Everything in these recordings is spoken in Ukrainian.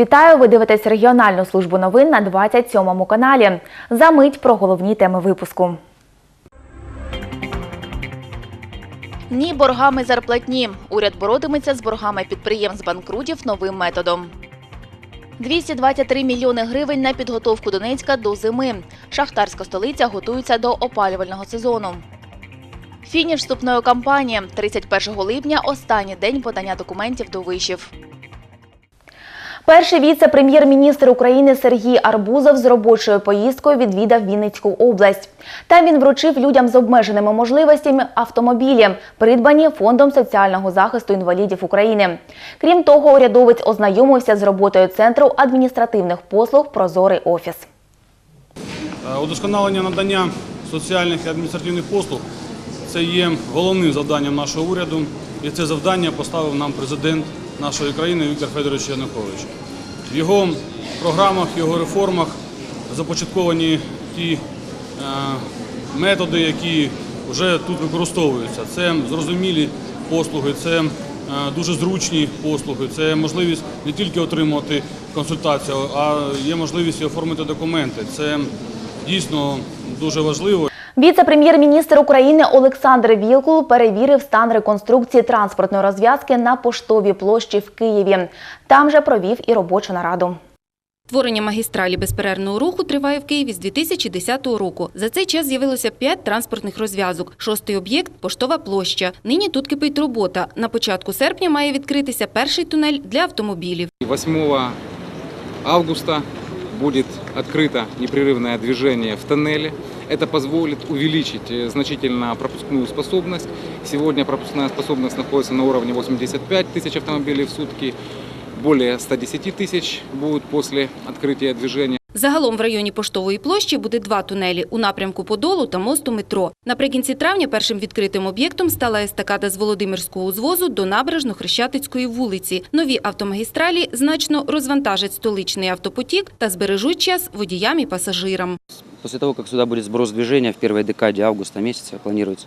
Вітаю! Ви дивитесь регіональну службу новин на 27 каналі. За мить про головні теми випуску. Ні боргами зарплатні. Уряд боротиметься з боргами підприємств банкрутів новим методом. 223 мільйони гривень на підготовку Донецька до зими. Шахтарська столиця готується до опалювального сезону. Фініш вступної кампанії 31 липня останній день подання документів до вишів. Перший віце-прем'єр-міністр України Сергій Арбузов з робочою поїздкою відвідав Вінницьку область. Там він вручив людям з обмеженими можливостями автомобілі, придбані Фондом соціального захисту інвалідів України. Крім того, урядовець ознайомився з роботою Центру адміністративних послуг Прозорий офіс. Е, Удосконалення надання соціальних і адміністративних послуг це є головним завданням нашого уряду, і це завдання поставив нам президент нашої країни Віктор Федорович Янукович. В його програмах, його реформах започатковані ті е, методи, які вже тут використовуються. Це зрозумілі послуги, це е, дуже зручні послуги, це можливість не тільки отримувати консультацію, а є можливість оформити документи. Це дійсно дуже важливо. Віце-прем'єр-міністр України Олександр Вілкул перевірив стан реконструкції транспортної розв'язки на поштовій площі в Києві. Там же провів і робочу нараду. Створення магістралі безперервного руху триває в Києві з 2010 року. За цей час з'явилося п'ять транспортних розв'язок. Шостий об'єкт – Поштова площа. Нині тут кипить робота. На початку серпня має відкритися перший тунель для автомобілів. 8 августа будет открыто непрерывное движение в тоннеле. Это позволит увеличить э, значительно пропускную способность. Сегодня пропускная способность находится на уровне 85 тысяч автомобилей в сутки. Более 110 тысяч будут после открытия движения. Загалом в районі Поштової площі буде два тунелі – у напрямку Подолу та мосту метро. Наприкінці травня першим відкритим об'єктом стала естакада з Володимирського узвозу до набережно-Хрещатицької вулиці. Нові автомагістралі значно розвантажать столичний автопотік та збережуть час водіям і пасажирам. После того, как сюда будет сброс движения в первой декаде августа месяца, планируется,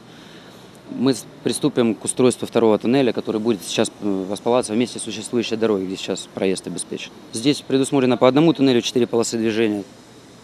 мы с- приступим к устройству второго туннеля, который будет сейчас э, располагаться вместе с существующей дорогой, где сейчас проезд обеспечен. Здесь предусмотрено по одному туннелю 4 полосы движения.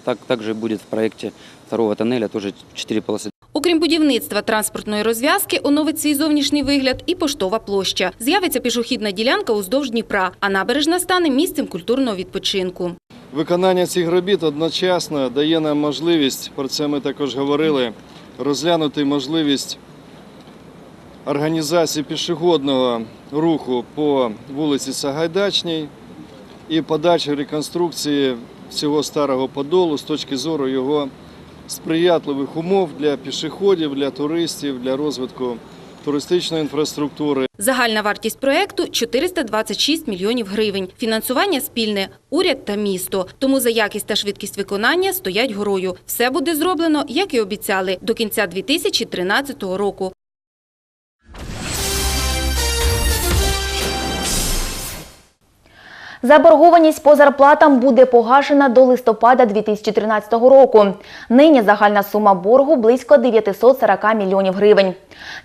Так, также будет в проекте второго тоннеля тоже 4 полосы Окрім будівництва транспортної розв'язки, оновить свій зовнішній вигляд і поштова площа. З'явиться пішохідна ділянка уздовж Дніпра, а набережна стане місцем культурного відпочинку. Виконання цих робіт одночасно дає нам можливість, про це ми також говорили, розглянути можливість організації пішохідного руху по вулиці Сагайдачній і подальшої реконструкції всього старого подолу з точки зору його сприятливих умов для пішоходів, для туристів, для розвитку туристичної інфраструктури. Загальна вартість проекту – 426 мільйонів гривень. Фінансування спільне – уряд та місто. Тому за якість та швидкість виконання стоять горою. Все буде зроблено, як і обіцяли, до кінця 2013 року. Заборгованість по зарплатам буде погашена до листопада 2013 року. Нині загальна сума боргу близько 940 мільйонів гривень.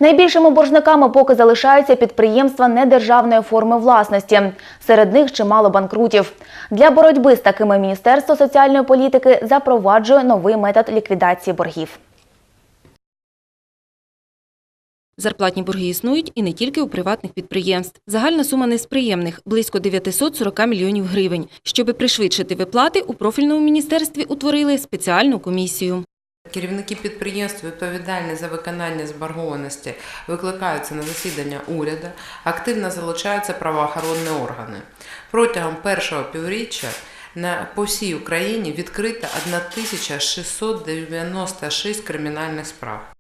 Найбільшими боржниками поки залишаються підприємства недержавної форми власності. Серед них чимало банкрутів. Для боротьби з такими Міністерство соціальної політики запроваджує новий метод ліквідації боргів. Зарплатні борги існують і не тільки у приватних підприємств. Загальна сума несприємних – близько 940 мільйонів гривень. Щоби пришвидшити виплати, у профільному міністерстві утворили спеціальну комісію. Керівники підприємств, відповідальні за виконання заборгованості, викликаються на засідання уряду, активно залучаються правоохоронні органи. Протягом першого півріччя по всій Україні відкрито 1696 кримінальних справ.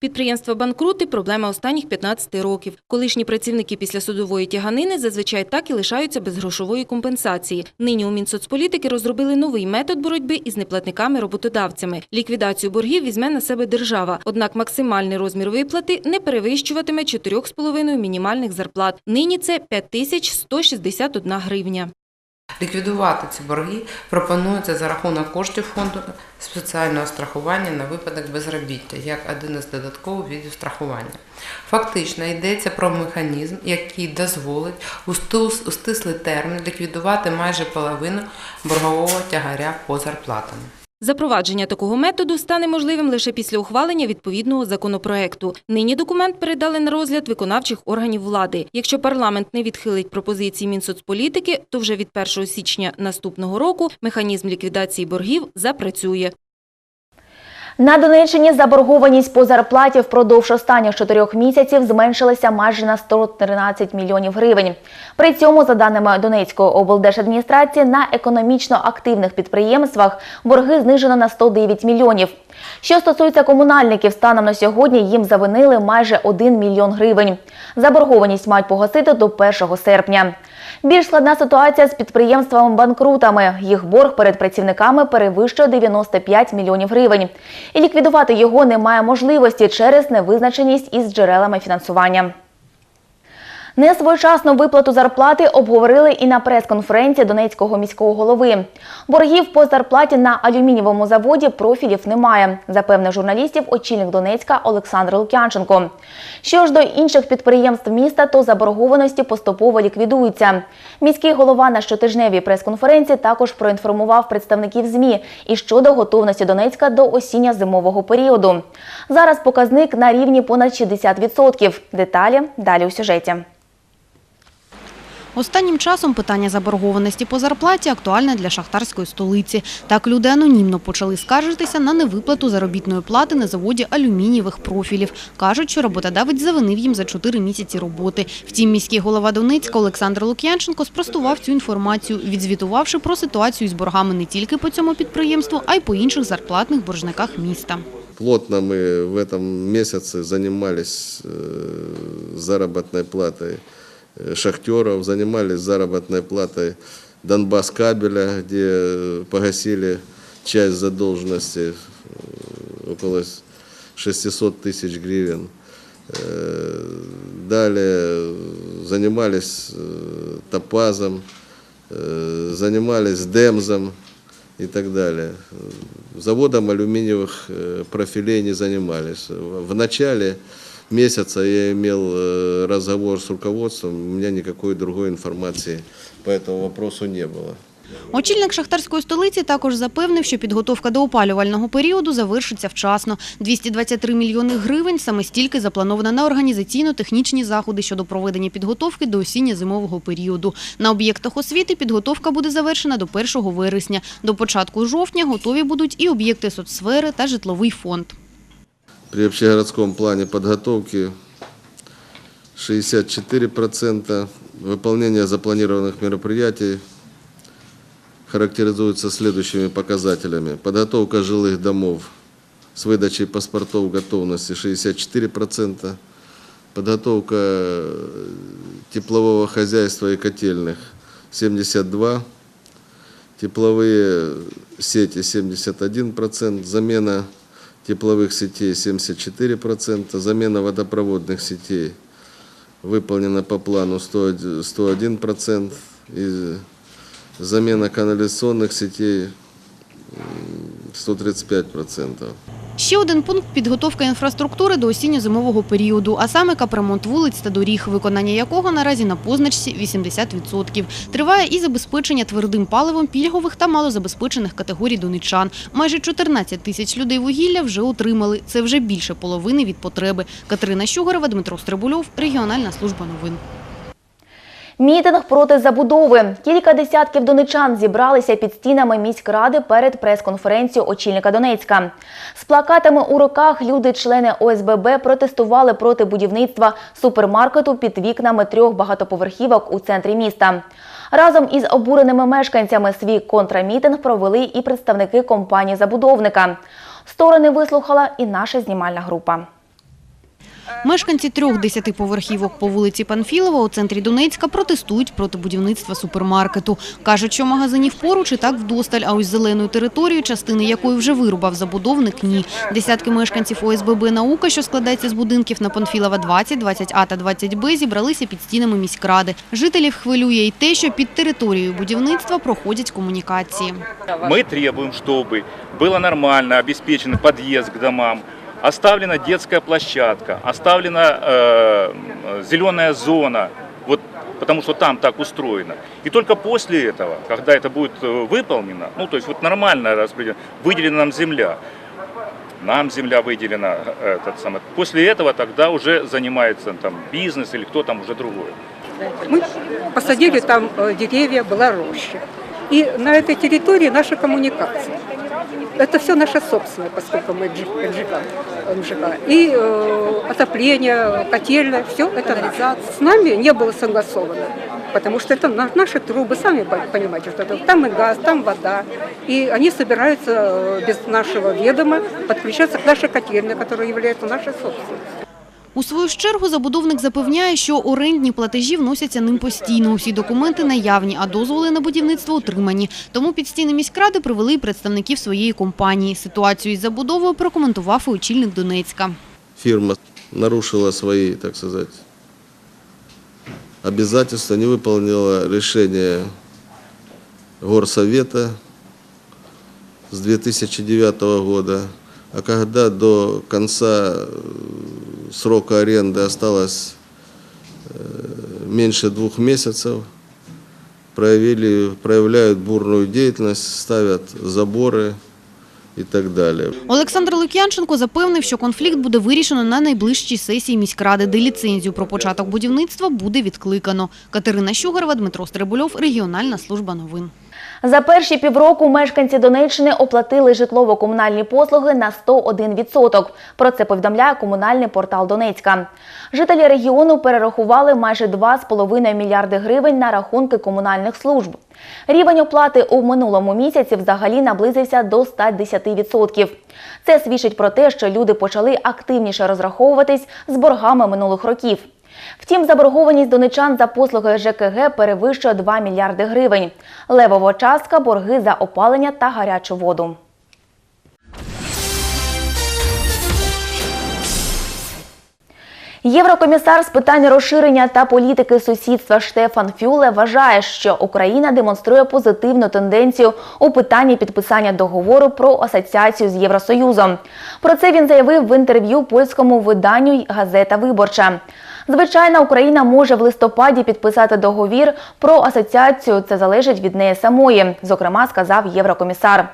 Підприємства банкрути – проблема останніх 15 років. Колишні працівники після судової тяганини зазвичай так і лишаються без грошової компенсації. Нині у Мінсоцполітики розробили новий метод боротьби із неплатниками-роботодавцями. Ліквідацію боргів візьме на себе держава. Однак максимальний розмір виплати не перевищуватиме 4,5 мінімальних зарплат. Нині це 5161 гривня. Ліквідувати ці борги пропонується за рахунок коштів фонду спеціального страхування на випадок безробіття, як один із додаткових видів страхування. Фактично йдеться про механізм, який дозволить у стислий термін ліквідувати майже половину боргового тягаря по зарплатам. Запровадження такого методу стане можливим лише після ухвалення відповідного законопроекту. Нині документ передали на розгляд виконавчих органів влади. Якщо парламент не відхилить пропозиції Мінсоцполітики, то вже від 1 січня наступного року механізм ліквідації боргів запрацює. На Донеччині заборгованість по зарплаті впродовж останніх чотирьох місяців зменшилася майже на 113 мільйонів гривень. При цьому, за даними Донецької облдержадміністрації, на економічно активних підприємствах борги знижено на 109 мільйонів. Що стосується комунальників, станом на сьогодні їм завинили майже 1 мільйон гривень. Заборгованість мають погасити до 1 серпня. Більш складна ситуація з підприємствами-банкрутами. Їх борг перед працівниками перевищує 95 мільйонів гривень. І ліквідувати його немає можливості через невизначеність із джерелами фінансування. Несвоєчасну виплату зарплати обговорили і на прес-конференції Донецького міського голови. Боргів по зарплаті на алюмінієвому заводі профілів немає, запевнив журналістів очільник Донецька Олександр Лук'янченко. Що ж до інших підприємств міста, то заборгованості поступово ліквідуються. Міський голова на щотижневій прес-конференції також проінформував представників ЗМІ і щодо готовності Донецька до осінньо-зимового періоду. Зараз показник на рівні понад 60%. Деталі далі у сюжеті. Останнім часом питання заборгованості по зарплаті актуальне для шахтарської столиці. Так люди анонімно почали скаржитися на невиплату заробітної плати на заводі алюмінієвих профілів. Кажуть, що роботодавець завинив їм за 4 місяці роботи. Втім, міський голова Донецька Олександр Лук'янченко спростував цю інформацію, відзвітувавши про ситуацію з боргами не тільки по цьому підприємству, а й по інших зарплатних боржниках міста. Плотно мы в этом месяце занимались э, заработной платой э, шахтеров, занимались заработной платой Донбасс кабеля, где э, погасили часть задолженности, э, около 600 тысяч гривен. Э, Далее занимались э, топазом, э, занимались демзом и так далее. Заводом алюминиевых э, профилей не занимались. В начале месяца я имел э, разговор с руководством, у меня никакой другой информации по этому вопросу не было. Очільник шахтарської столиці також запевнив, що підготовка до опалювального періоду завершиться вчасно. 223 мільйони гривень саме стільки заплановано на організаційно-технічні заходи щодо проведення підготовки до осінньо-зимового періоду. На об'єктах освіти підготовка буде завершена до 1 вересня. До початку жовтня готові будуть і об'єкти соцсфери та житловий фонд. При общегородском плане подготовки 64%. Выполнение запланированных мероприятий характеризуется следующими показателями. Подготовка жилых домов с выдачей паспортов готовности 64%. Подготовка э, теплового хозяйства и котельных 72%. Тепловые сети 71%. Замена тепловых сетей 74%. Замена водопроводных сетей выполнена по плану 101%. 101%. И замена канализационных сетей м, 135%. Ще один пункт – підготовка інфраструктури до осінньо-зимового періоду, а саме капремонт вулиць та доріг, виконання якого наразі на позначці 80%. Триває і забезпечення твердим паливом пільгових та малозабезпечених категорій донечан. Майже 14 тисяч людей вугілля вже отримали. Це вже більше половини від потреби. Катерина Щугарева, Дмитро Стрибульов, Регіональна служба новин. Мітинг проти забудови. Кілька десятків донечан зібралися під стінами міськради перед прес-конференцією очільника Донецька. З плакатами у руках люди-члени ОСББ протестували проти будівництва супермаркету під вікнами трьох багатоповерхівок у центрі міста. Разом із обуреними мешканцями свій контрамітинг провели і представники компанії-забудовника. Сторони вислухала і наша знімальна група. Мешканці трьох десятиповерхівок по вулиці Панфілова у центрі Донецька протестують проти будівництва супермаркету. Кажуть, що магазинів поруч і так вдосталь, а ось зеленою територію, частини якої вже вирубав забудовник, ні. Десятки мешканців ОСББ «Наука», що складається з будинків на Панфілова 20, 20А та 20Б, зібралися під стінами міськради. Жителів хвилює й те, що під територією будівництва проходять комунікації. Мы требуем, чтобы было нормально обеспечен подъезд к домам, Оставлена детская площадка, оставлена э, зеленая зона, вот, потому что там так устроено. И только после этого, когда это будет э, выполнено, ну то есть вот нормально распределено, выделена нам земля, нам земля выделена, э, этот самый, после этого тогда уже занимается там бизнес или кто там уже другой. Мы посадили там э, деревья, была роща. И на этой территории наша коммуникация. Это все наше собственное, поскольку мы МЖК. МЖК. И э, отопление, котельная, все это наше. С нами не было согласовано. Потому что это на- наши трубы, сами по- понимаете, что это, там и газ, там вода. И они собираются э, без нашего ведома подключаться к нашей котельной, которая является нашей собственностью. У свою чергу забудовник запевняє, що орендні платежі вносяться ним постійно. Усі документи наявні, а дозволи на будівництво отримані. Тому під стіни міськради привели й представників своєї компанії. Ситуацію із забудовою прокоментував і очільник Донецька. Фирма нарушила свои, так сказать, обязательства, не выполнила решение Горсовета с 2009 года. А когда до конца э, срока аренды осталось э, меньше двух месяцев, проявили, проявляют бурную деятельность, ставят заборы и так далее. Олександр Лук'янченко запевнив, що конфлікт буде вирішено на найближчій сесії міськради, де ліцензію про початок будівництва буде відкликано. Катерина Щугарова, Дмитро Стрибульов, Регіональна служба новин. За перші півроку мешканці Донеччини оплатили житлово-комунальні послуги на 101%. Про це повідомляє комунальний портал Донецька. Жителі регіону перерахували майже 2,5 мільярди гривень на рахунки комунальних служб. Рівень оплати у минулому місяці взагалі наблизився до 110%. Це свідчить про те, що люди почали активніше розраховуватись з боргами минулих років. Втім, заборгованість донечан за послуги ЖКГ перевищує 2 мільярди гривень. Левова частка – борги за опалення та гарячу воду. Єврокомісар з питань розширення та політики сусідства Штефан Фюле вважає, що Україна демонструє позитивну тенденцію у питанні підписання договору про асоціацію з Євросоюзом. Про це він заявив в інтерв'ю польському виданню «Газета Виборча». Звичайно, Україна може в листопаді підписати договір про асоціацію. Це залежить від неї самої, зокрема, сказав єврокомісар.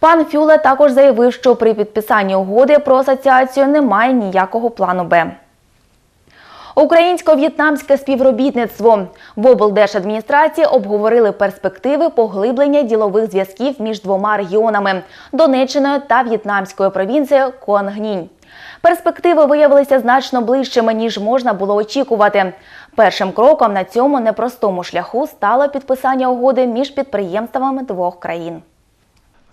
Пан Фюле також заявив, що при підписанні угоди про асоціацію немає ніякого плану Б. Українсько-в'єтнамське співробітництво в облдержадміністрації обговорили перспективи поглиблення ділових зв'язків між двома регіонами Донеччиною та в'єтнамською провінцією Куангнінь. Перспективи виявилися значно ближчими, ніж можна було очікувати. Першим кроком на цьому непростому шляху стало підписання угоди між підприємствами двох країн.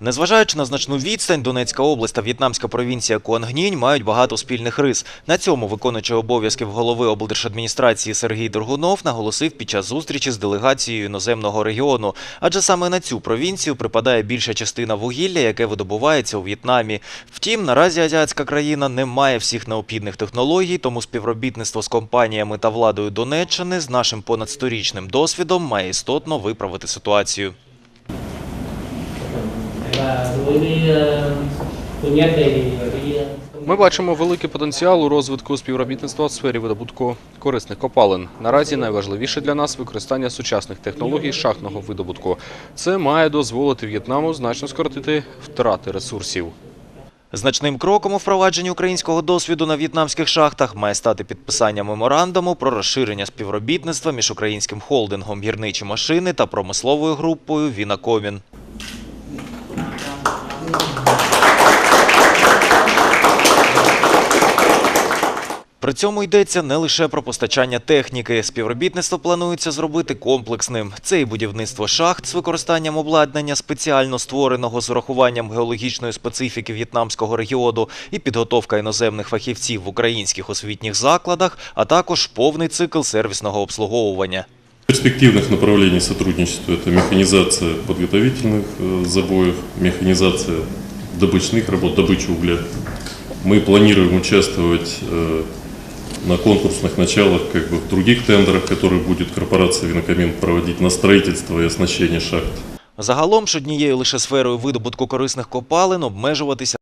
Незважаючи на значну відстань, Донецька область та в'єтнамська провінція Куангнінь мають багато спільних рис. На цьому виконуючий обов'язків голови облдержадміністрації Сергій Доргунов наголосив під час зустрічі з делегацією іноземного регіону. Адже саме на цю провінцію припадає більша частина вугілля, яке видобувається у В'єтнамі. Втім, наразі азіатська країна не має всіх необхідних технологій, тому співробітництво з компаніями та владою Донеччини з нашим понад сторічним досвідом має істотно виправити ситуацію. Ми бачимо великий потенціал у розвитку співробітництва у сфері видобутку корисних копалин. Наразі найважливіше для нас використання сучасних технологій шахтного видобутку. Це має дозволити В'єтнаму значно скоротити втрати ресурсів. Значним кроком у впровадженні українського досвіду на в'єтнамських шахтах має стати підписання меморандуму про розширення співробітництва між українським холдингом гірничі машини та промисловою групою Вінакомін. При цьому йдеться не лише про постачання техніки. Співробітництво планується зробити комплексним. Це і будівництво шахт з використанням обладнання спеціально створеного з урахуванням геологічної специфіки в'єтнамського регіону, і підготовка іноземних фахівців в українських освітніх закладах, а також повний цикл сервісного обслуговування. Перспективных направлений сотрудничества – это механизация подготовительных э, забоев, механизация добычных работ, добыча угля. Мы планируем участвовать э, на конкурсных началах как бы, в других тендерах, которые будет корпорация «Винокамин» проводить на строительство и оснащение шахт. Загалом ж однією лише сферою видобутку корисних копалин обмежуватися